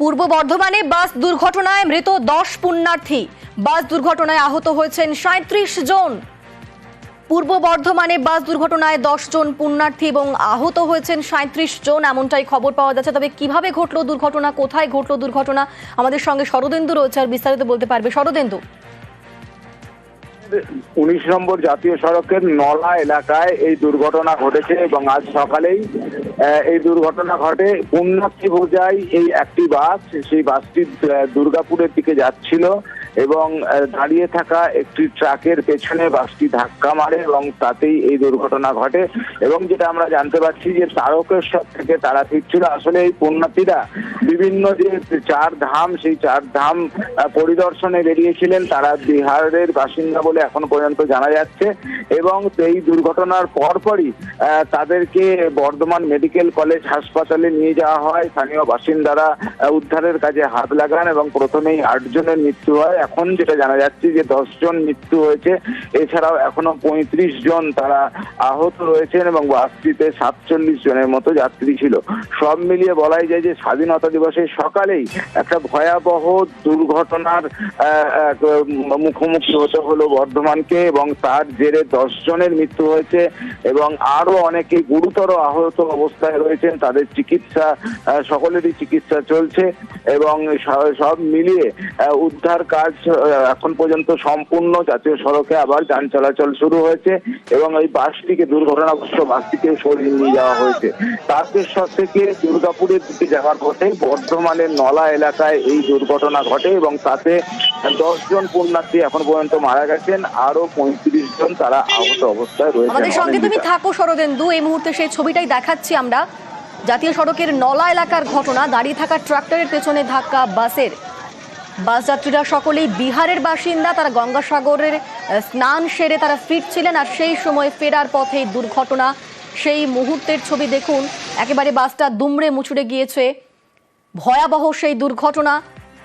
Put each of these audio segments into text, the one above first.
পূর্ব বর্ধমানে বাস দুর্ঘটনায় মৃত দশ পুণ্যার্থী। বাস দুর্ঘটনায় আহত হয়েছেন সাঁত্রিশ জন। পূর্ব বর্ধমানে বাস দুর্ঘটনায় দশ জন পুণ্যার্থী এবং আহত হয়েছেন সাঁত্রিশ জন, এমনটাই খবর পাওয়া যাচ্ছে। তবে কীভাবে ঘটলো দুর্ঘটনা, কোথায় ঘটলো দুর্ঘটনা, আমাদের সঙ্গে শরদেন্দু রয়েছে আর বিস্তারিত বলতে পারবে। শরদেন্দু। উনিশ নম্বর জাতীয় সড়কের নলা এলাকায় এই দুর্ঘটনা ঘটেছে এবং আজ সকালেই এই দুর্ঘটনা ঘটে। পুণ্যার্থী বোঝাই এই একটি বাস, সেই বাসটি দুর্গাপুরের দিকে যাচ্ছিল। এবং দাঁড়িয়ে থাকা একটি ট্রাকের পেছনে বাসটি ধাক্কা মারে এবং তাতেই এই দুর্ঘটনা ঘটে। এবং যেটা আমরা জানতে পারছি যে তারকেশ্বর থেকে তারা ফিরছিল। আসলে এই পুণ্যার্থীরা বিভিন্ন যে চার ধাম, সেই চার ধাম পরিদর্শনে বেরিয়েছিলেন। তারা বিহারের বাসিন্দা বলে এখন পর্যন্ত জানা যাচ্ছে। এবং এই দুর্ঘটনার পরপরই তাদেরকে বর্ধমান মেডিকেল কলেজ হাসপাতালে নিয়ে যাওয়া হয়। স্থানীয় বাসিন্দারা উদ্ধারের কাজে হাত লাগান এবং প্রথমেই আটজনের মৃত্যু হয়। এখন যেটা জানা যাচ্ছে যে দশজন মৃত্যু হয়েছে, এছাড়াও এখনও পঁয়ত্রিশ জন তারা আহত রয়েছেন এবং বাসটিতে সাতচল্লিশ জনের মতো যাত্রী ছিল। সব মিলিয়ে বলাই যায় যে স্বাধীনতা দিবসের সকালেই একটা ভয়াবহ দুর্ঘটনার মুখোমুখি হতে হলো বর্ধমানকে এবং তার জেরে দশ জনের মৃত্যু হয়েছে এবং আরও অনেকে গুরুতর আহত অবস্থায় রয়েছেন, তাদের চিকিৎসা সকলেরই চিকিৎসা চলছে এবং সব মিলিয়ে উদ্ধার কাজ আহ, এখন পর্যন্ত সম্পূর্ণ জাতীয় সড়কে আবার যান চলাচল শুরু হয়েছে এবং এই বাসটিকে দুর্ঘটনাগ্রস্ত বাসটিকে সরিয়ে নিয়ে যাওয়া হয়েছে। তারকেশ্বর থেকে দুর্গাপুরের দিকে যাওয়ার পথে বর্ধমানের নলা এলাকায় এই দুর্ঘটনা ঘটে এবং তাতে দশ জন পুণ্যার্থী এখন পর্যন্ত মারা গেছেন আরও পঁয়ত্রিশ জন তারা আহত অবস্থায় রয়েছে। আমাদের সঙ্গে তুমি থাকো শরদেন্দু এই মুহূর্তে সেই ছবিটাই দেখাচ্ছি আমরা। জাতীয় সড়কের নলা এলাকার ঘটনা দাঁড়িয়ে থাকা ট্রাক্টরের পেছনে ধাক্কা বাসের বাস যাত্রীরা সকলেই বিহারের বাসিন্দা। তারা গঙ্গাসাগরের স্নান সেরে তারা ফিরছিলেন আর সেই সময় ফেরার পথে দুর্ঘটনা। সেই মুহূর্তের ছবি দেখুন, একেবারে বাসটা দুমড়ে মুচুড়ে গিয়েছে। ভয়াবহ সেই দুর্ঘটনা,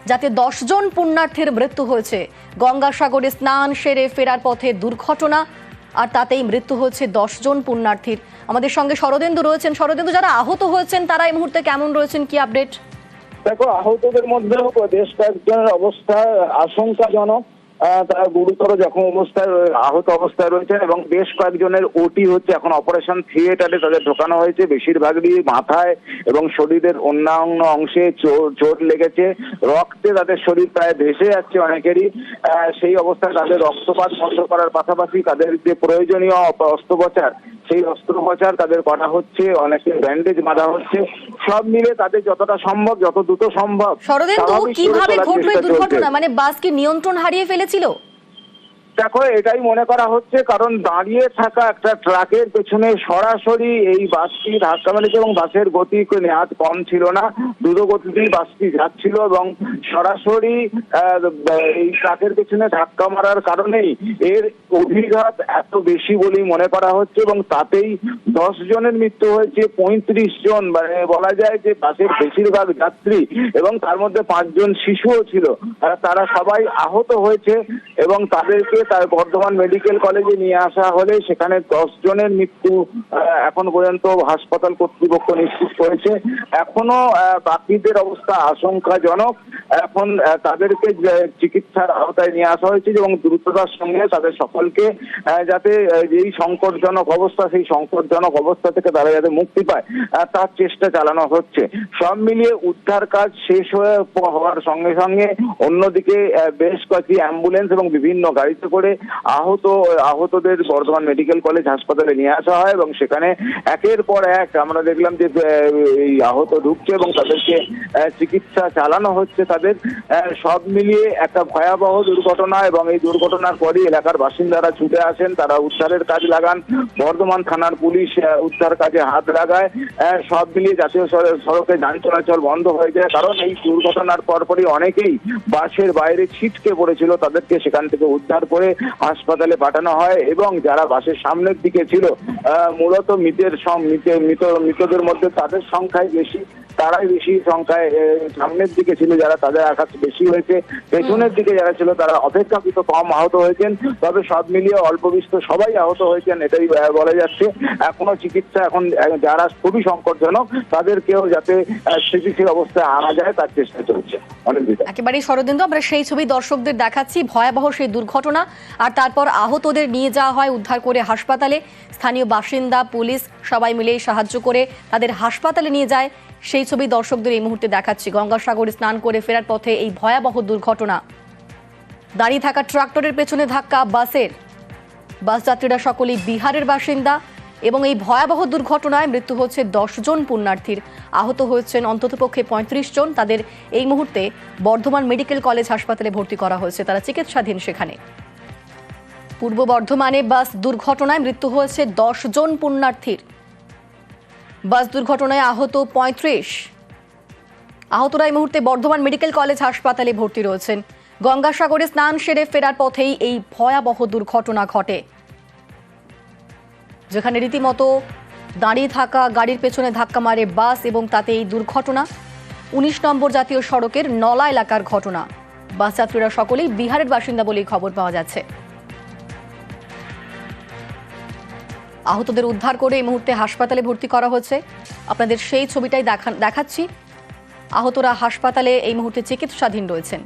যাতে দশজন পুণ্যার্থীর মৃত্যু হয়েছে। গঙ্গাসাগরে স্নান সেরে ফেরার পথে দুর্ঘটনা, আর তাতেই মৃত্যু হয়েছে দশজন পুণ্যার্থীর। আমাদের সঙ্গে শরদেন্দু রয়েছেন। শরদেন্দু, যারা আহত হয়েছেন, তারা এই মুহূর্তে কেমন রয়েছেন? কি আপডেট? দেখো, আহতদের মধ্যেও বেশ কয়েকজনের অবস্থা আশঙ্কাজনক। তারা গুরুতর জখম অবস্থায় আহত অবস্থায় রয়েছেন এবং বেশ কয়েকজনের ওটি হচ্ছে, এখন অপারেশন থিয়েটারে তাদের ঢোকানো হয়েছে। বেশিরভাগই মাথায় এবং শরীরের অন্যান্য অংশে চোট লেগেছে। রক্তে তাদের শরীর প্রায় ভেসে যাচ্ছে অনেকেরই। সেই অবস্থায় তাদের রক্তপাত বন্ধ করার পাশাপাশি তাদের যে প্রয়োজনীয় অস্ত্রোপচার সেই অস্ত্রোপচার তাদের করা হচ্ছে অনেকে ব্যান্ডেজ বাঁধা হচ্ছে। সব মিলে তাদের যতটা সম্ভব যত দ্রুত সম্ভব কীভাবে চেষ্টা দুর্ঘটনা? মানে বাসকে নিয়ন্ত্রণ হারিয়ে ফেলেছিল? দেখো এটাই মনে করা হচ্ছে, কারণ দাঁড়িয়ে থাকা একটা ট্রাকের পেছনে সরাসরি এই বাসটি ধাক্কা মেরেছে এবং বাসের গতি নেহাত কম ছিল না। দ্রুত গতিতেই বাসটি যাচ্ছিল এবং সরাসরি এই ট্রাকের পেছনে ধাক্কা মারার কারণেই এর অভিঘাত এত বেশি বলেই মনে করা হচ্ছে এবং তাতেই দশ জনের মৃত্যু হয়েছে, পঁয়ত্রিশ জন মানে বলা যায় যে বাসের বেশিরভাগ যাত্রী এবং তার মধ্যে পাঁচজন শিশুও ছিল। তারা সবাই আহত হয়েছে এবং তাদেরকে তার বর্ধমান মেডিকেল কলেজে নিয়ে আসা হলে সেখানে দশ জনের মৃত্যু এখন পর্যন্ত হাসপাতাল কর্তৃপক্ষ নিশ্চিত করেছে। এখনও বাকিদের অবস্থা আশঙ্কাজনক। এখন তাদেরকে চিকিৎসার আওতায় নিয়ে আসা হয়েছে এবং দ্রুততার সঙ্গে তাদের সকলকে যাতে যেই সংকটজনক অবস্থা, সেই সংকটজনক অবস্থা থেকে তারা যাতে মুক্তি পায় তার চেষ্টা চালানো হচ্ছে। সব মিলিয়ে উদ্ধার কাজ শেষ হয়ে হওয়ার সঙ্গে সঙ্গে অন্যদিকে বেশ কয়েকটি অ্যাম্বুলেন্স এবং বিভিন্ন গাড়িতে করে আহত, আহতদের বর্ধমান মেডিকেল কলেজ হাসপাতালে নিয়ে আসা হয় এবং সেখানে একের পর এক আমরা দেখলাম যে এই আহত ঢুকছে এবং তাদেরকে চিকিৎসা চালানো হচ্ছে তাদের। সব মিলিয়ে একটা ভয়াবহ দুর্ঘটনা এবং এই দুর্ঘটনার পরই এলাকার বাসিন্দারা ছুটে আসেন, তারা উদ্ধারের কাজ লাগান। বর্ধমান থানার পুলিশ উদ্ধার কাজে হাত লাগায়। সব মিলিয়ে জাতীয় সড়কে যান চলাচল বন্ধ হয়ে যায়। কারণ এই দুর্ঘটনার পরপরই অনেকেই বাসের বাইরে ছিটকে পড়েছিল। তাদেরকে সেখান থেকে উদ্ধার করে হাসপাতালে পাঠানো হয় এবং যারা বাসের সামনের দিকে ছিল মূলত মৃতের মৃতের মৃত, মৃতদের মধ্যে তাদের সংখ্যাই বেশি। তারাই বেশি সংখ্যায় সামনের দিকে ছিল যারা তাদের আঘাত বেশি হয়েছে। পেছনের দিকে যারা ছিল তারা অপেক্ষাকৃত কম আহত হয়েছেন। তবে সব মিলিয়ে অল্প বিস্তর সবাই আহত হয়েছেন এটাই বলা যাচ্ছে। এখনও চিকিৎসা এখন যারা খুবই সংকটজনক তাদেরকেও যাতে স্থিতিশীল অবস্থায় আনা যায় তার চেষ্টা চলছে। একেবারেই শরদিন্দু আমরা সেই ছবি দর্শকদের দেখাচ্ছি। ভয়াবহ সেই দুর্ঘটনা। আর তারপর আহতদের নিয়ে যাওয়া হয় উদ্ধার করে হাসপাতালে। স্থানীয় বাসিন্দা পুলিশ সবাই মিলে সাহায্য করে তাদের হাসপাতালে নিয়ে যায়। সেই ছবি দর্শকদের এই মুহূর্তে দেখাচ্ছি। গঙ্গাসাগরে স্নান করে ফেরার পথে এই ভয়াবহ দুর্ঘটনা। দাঁড়িয়ে থাকা ট্রাক্টরের পেছনে ধাক্কা, বাসের। বাস যাত্রীরা সকলেই বিহারের বাসিন্দা এবং এই ভয়াবহ দুর্ঘটনায় মৃত্যু হচ্ছে জন পুণ্যার্থীর। আহত হয়েছেন অন্ততপক্ষে পঁয়ত্রিশ জন। তাদের এই মুহূর্তে বর্ধমান মেডিকেল কলেজ হাসপাতালে ভর্তি করা হয়েছে। তারা চিকিৎসাধীন সেখানে। পূর্ব বর্ধমানে বাস দুর্ঘটনায় মৃত্যু হয়েছে জন পুণ্যার্থীর। বাস দুর্ঘটনায় আহত পঁয়ত্রিশ। আহতরা এই মুহূর্তে বর্ধমান মেডিকেল কলেজ হাসপাতালে ভর্তি রয়েছেন। গঙ্গাসাগরে স্নান সেরে ফেরার পথেই এই ভয়াবহ দুর্ঘটনা ঘটে। যেখানে রীতিমতো দাঁড়িয়ে থাকা, গাড়ির পেছনে ধাক্কা মারে বাস এবং তাতে এই দুর্ঘটনা। উনিশ নম্বর জাতীয় সড়কের নলা এলাকার ঘটনা। বাস যাত্রীরা সকলেই বিহারের বাসিন্দা বলেই খবর পাওয়া যাচ্ছে। আহতদের উদ্ধার করে এই মুহূর্তে হাসপাতালে ভর্তি করা হয়েছে। আপনাদের সেই ছবিটাই দেখা- দেখাচ্ছি। আহতরা হাসপাতালে এই মুহূর্তে চিকিৎসাধীন রয়েছেন।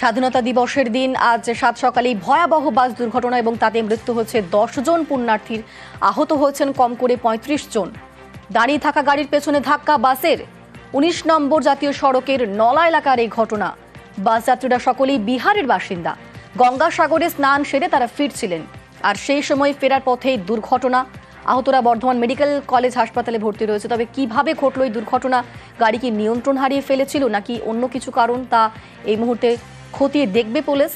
স্বাধীনতা দিবসের দিন আজ সাত সকালেই ভয়াবহ বাস দুর্ঘটনা এবং তাতে মৃত্যু হচ্ছে দশ জন পুণ্যার্থীর। আহত হয়েছেন কম করে পঁয়ত্রিশ জন। দাঁড়িয়ে থাকা গাড়ির পেছনে ধাক্কা বাসের। উনিশ নম্বর জাতীয় সড়কের নলা এলাকার এই ঘটনা। বাস যাত্রীরা সকলেই বিহারের বাসিন্দা। গঙ্গাসাগরে স্নান সেরে তারা ফিরছিলেন। আর সেই সময় ফেরার পথেই দুর্ঘটনা। আহতরা বর্ধমান মেডিকেল কলেজ হাসপাতালে ভর্তি রয়েছে। তবে কীভাবে ঘটলো এই দুর্ঘটনা? গাড়ি কি নিয়ন্ত্রণ হারিয়ে ফেলেছিল নাকি অন্য কিছু কারণ? তা এই মুহূর্তে খতিয়ে দেখবে পুলিশ।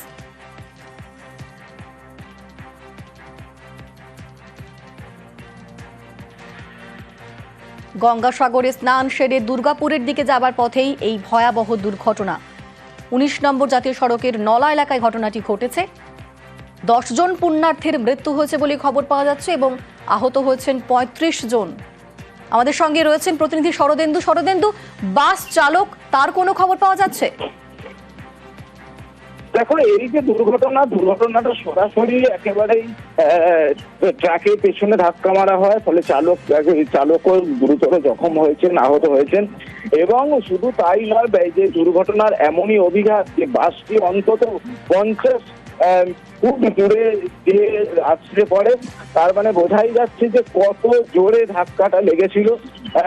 গঙ্গাসাগরে স্নান সেরে দুর্গাপুরের দিকে যাবার পথেই এই ভয়াবহ দুর্ঘটনা। উনিশ নম্বর জাতীয় সড়কের নলা এলাকায় ঘটনাটি ঘটেছে। দশজন পুণ্যার্থীর মৃত্যু হয়েছে বলে খবর পাওয়া যাচ্ছে এবং আহত হয়েছেন পঁয়ত্রিশ জন। আমাদের সঙ্গে রয়েছেন প্রতিনিধি শরদেন্দু। শরদেন্দু, বাস চালক, তার কোনো খবর পাওয়া যাচ্ছে? দেখো, এই যে দুর্ঘটনা, দুর্ঘটনাটা সরাসরি একেবারেই ট্রাকের পেছনে ধাক্কা মারা হয়, ফলে চালক, চালকও গুরুতর জখম হয়েছেন, আহত হয়েছেন। এবং শুধু তাই নয় যে দুর্ঘটনার এমনই অভিঘাত যে বাসটি অন্তত পঞ্চাশ আহ, জোরে যে আছড়ে পড়ে তার মানে বোঝাই যাচ্ছে যে কত জোরে ধাক্কাটা লেগেছিল।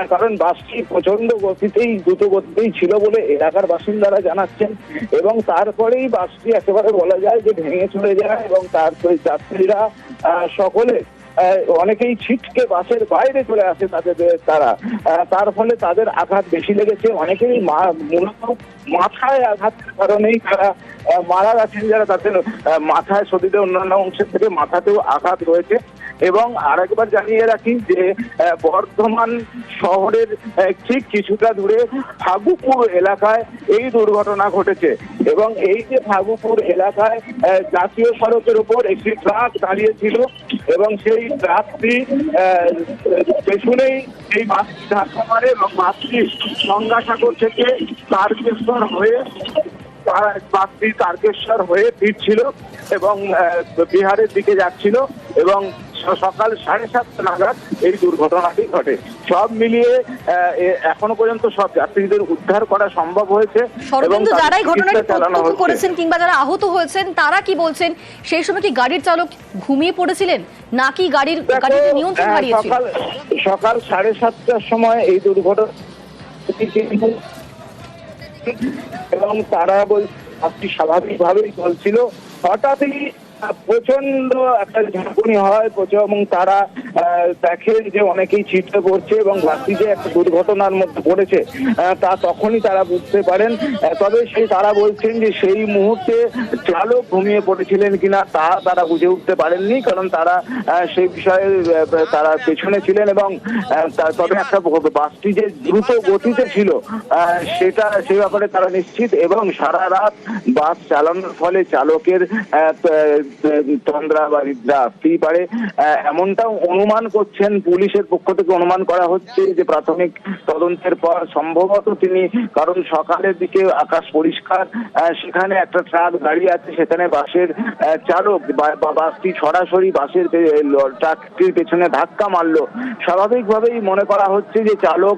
কারণ বাসটি প্রচণ্ড গতিতেই দ্রুত গতিতেই ছিল বলে এলাকার বাসিন্দারা জানাচ্ছেন। এবং তারপরেই বাসটি একেবারে বলা যায় যে ভেঙে চলে যায় এবং তার যাত্রীরা সকলে অনেকেই ছিটকে বাসের বাইরে চলে আসে তাদের তারা। তার ফলে তাদের আঘাত বেশি লেগেছে। অনেকেই মূলত মাথায় আঘাতের কারণেই তারা মারা গেছেন যারা তাদের মাথায় শরীরের অন্যান্য অংশের থেকে মাথাতেও আঘাত রয়েছে। এবং আরেকবার জানিয়ে রাখি যে বর্ধমান শহরের ঠিক কিছুটা দূরে ফাগুপুর এলাকায় এই দুর্ঘটনা ঘটেছে। এবং এই যে ফাগুপুর এলাকায় জাতীয় সড়কের উপর একটি ট্রাক দাঁড়িয়ে ছিল এবং সেই ট্রাকটি পেছনেই এই বাসটি ধাক্কা মারে এবং বাসটি গঙ্গাসাগর থেকে তারকেশ্বর হয়ে তার- বাসটি তারকেশ্বর হয়ে ফিরছিল এবং বিহারের দিকে যাচ্ছিল এবং সকাল সাড়ে সাতটা নাগাদ এই দুর্ঘটনাটি ঘটে। সব মিলিয়ে এখনও পর্যন্ত সব যাত্রীদের উদ্ধার করা সম্ভব হয়েছে শরদিন্দু তাদের যারা এই ঘটনাটি প্রত্যক্ষ করেছেন কিংবা যারা আহত হয়েছেন তারা কি বলছেন? সেই সময় কি গাড়ির চালক ঘুমিয়ে পড়েছিলেন? নাকি গাড়ির গাড়িতে নিয়ন্ত্রণ হারিয়েছিল? সকাল সকাল সাড়ে সাতটার সময় এই দুর্ঘটনা এবং তারা বল আপনি স্বাভাবিকভাবেই চলছিল হঠাৎই প্রচণ্ড একটা ঝাঁকুনি হয় প্রচুর এবং তারা দেখেন যে অনেকেই ছিটকে পড়ছে এবং বাসটি যে একটা দুর্ঘটনার মধ্যে পড়েছে। তা তখনই তারা বুঝতে পারেন। তবে সেই তারা বলছেন যে সেই মুহূর্তে চালক ঘুমিয়ে পড়েছিলেন কিনা তা তারা বুঝে উঠতে পারেননি, কারণ তারা সেই বিষয়ে তারা পেছনে ছিলেন এবং তবে একটা বাসটি যে দ্রুত গতিতে ছিল সেটা সেই ব্যাপারে তারা নিশ্চিত এবং সারা রাত বাস চালানোর ফলে চালকের তন্দ্রা বা নিদ্রা আসতেই পারে। এমনটাও অনুমান করছেন পুলিশের পক্ষ থেকে অনুমান করা হচ্ছে যে প্রাথমিক তদন্তের পর সম্ভবত তিনি কারণ সকালের দিকে আকাশ পরিষ্কার সেখানে একটা ট্রাক দাঁড়িয়ে আছে, সেখানে বাসের চালক বাসটি সরাসরি বাসের ট্রাকটির পেছনে ধাক্কা মারলো। স্বাভাবিকভাবেই মনে করা হচ্ছে যে চালক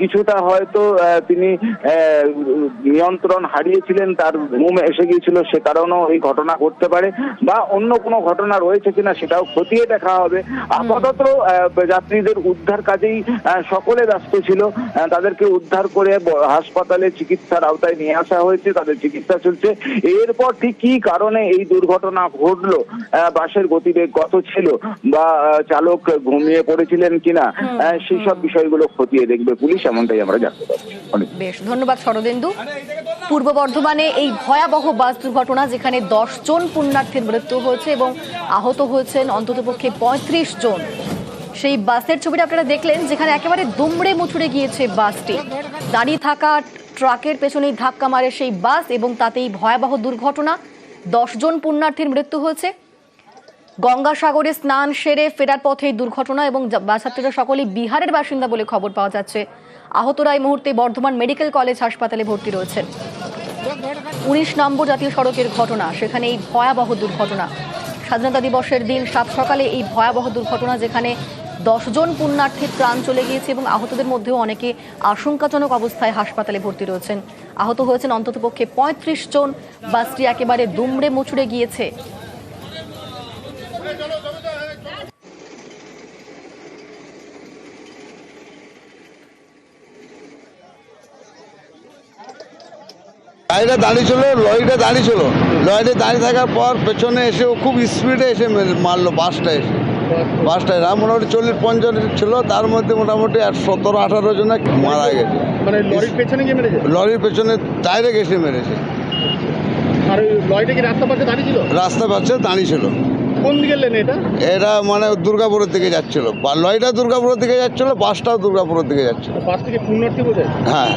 কিছুটা হয়তো তিনি নিয়ন্ত্রণ হারিয়েছিলেন, তার ঘুম এসে গিয়েছিল, সে কারণেও এই ঘটনা ঘটতে পারে। বা অন্য কোনো ঘটনা রয়েছে কিনা সেটাও খতিয়ে দেখা হবে। আপাতত যাত্রীদের উদ্ধার কাজেই সকলে ব্যস্ত ছিল। তাদেরকে উদ্ধার করে হাসপাতালে চিকিৎসার আওতায় নিয়ে আসা হয়েছে তাদের চিকিৎসা চলছে। এরপর ঠিক কি কারণে এই দুর্ঘটনা ঘটলো? আহ, বাসের গতিবেগ কত ছিল? বা চালক ঘুমিয়ে পড়েছিলেন কিনা? আহ, সেই সব বিষয়গুলো খতিয়ে দেখবে পুলিশ এমনটাই আমরা জানতে পারছি। বেশ ধন্যবাদ শরদেন্দু। পূর্ব বর্ধমানে এই ভয়াবহ বাস দুর্ঘটনা যেখানে দশ জন পুণ্যার্থীর মৃত্যু হয়েছে এবং আহত হয়েছেন অন্ততপক্ষে পঁয়ত্রিশ জন। সেই বাসের ছবিটা আপনারা দেখলেন, যেখানে একেবারে দুমড়ে মুচড়ে গিয়েছে বাসটি। দাঁড়িয়ে থাকা ট্রাকের পেছনেই ধাক্কা মারে সেই বাস এবং তাতেই ভয়াবহ দুর্ঘটনা। দশ জন পুণ্যার্থীর মৃত্যু হয়েছে। গঙ্গাসাগরে স্নান সেরে ফেরার পথে এই দুর্ঘটনা এবং ছাত্রীরা সকলেই বিহারের বাসিন্দা বলে খবর পাওয়া যাচ্ছে। আহতরা এই মুহূর্তে বর্ধমান মেডিকেল কলেজ হাসপাতালে ভর্তি রয়েছেন। উনিশ নম্বর জাতীয় সড়কের ঘটনা, সেখানে এই ভয়াবহ দুর্ঘটনা। স্বাধীনতা দিবসের দিন সাত সকালে এই ভয়াবহ দুর্ঘটনা, যেখানে দশজন পুণ্যার্থীর প্রাণ চলে গিয়েছে এবং আহতদের মধ্যেও অনেকে আশঙ্কাজনক অবস্থায় হাসপাতালে ভর্তি রয়েছেন। আহত হয়েছেন অন্ততপক্ষে পঁয়ত্রিশ জন, বাসটি একেবারে দুমড়ে মুচড়ে গিয়েছে। গাড়িটা দাঁড়িয়ে ছিল লরিটা দাঁড়িয়ে ছিল লরিটা দাঁড়িয়ে থাকার পর পেছনে এসে ও খুব স্পিডে এসে মারলো বাসটা এসে। বাসটা এসে। মোটামুটি চল্লিশ পঞ্চাশ ছিল তার মধ্যে মোটামুটি আর সতেরো আঠারো জন মারা গেছে। মানে লরির পেছনে লরির পেছনে ডাইরেক্ট এসে মেরেছে। আর ওই লরিটা কি রাস্তা দাঁড়িয়ে রাস্তা পাচ্ছে দাঁড়িয়ে ছিল কোন দিকে লেন এটা? এরা মানে দুর্গাপুরের দিকে যাচ্ছিল। বা লরিটা দুর্গাপুরের দিকে যাচ্ছিল বাসটাও দুর্গাপুরের দিকে যাচ্ছিল। থেকে পুণ্যার্থী বোঝায়? হ্যাঁ।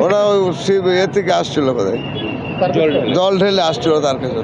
ওরা ওই শিব এ থেকে আসছিল কোথায় তার জল ঢেলে আসছিল তার কাছে।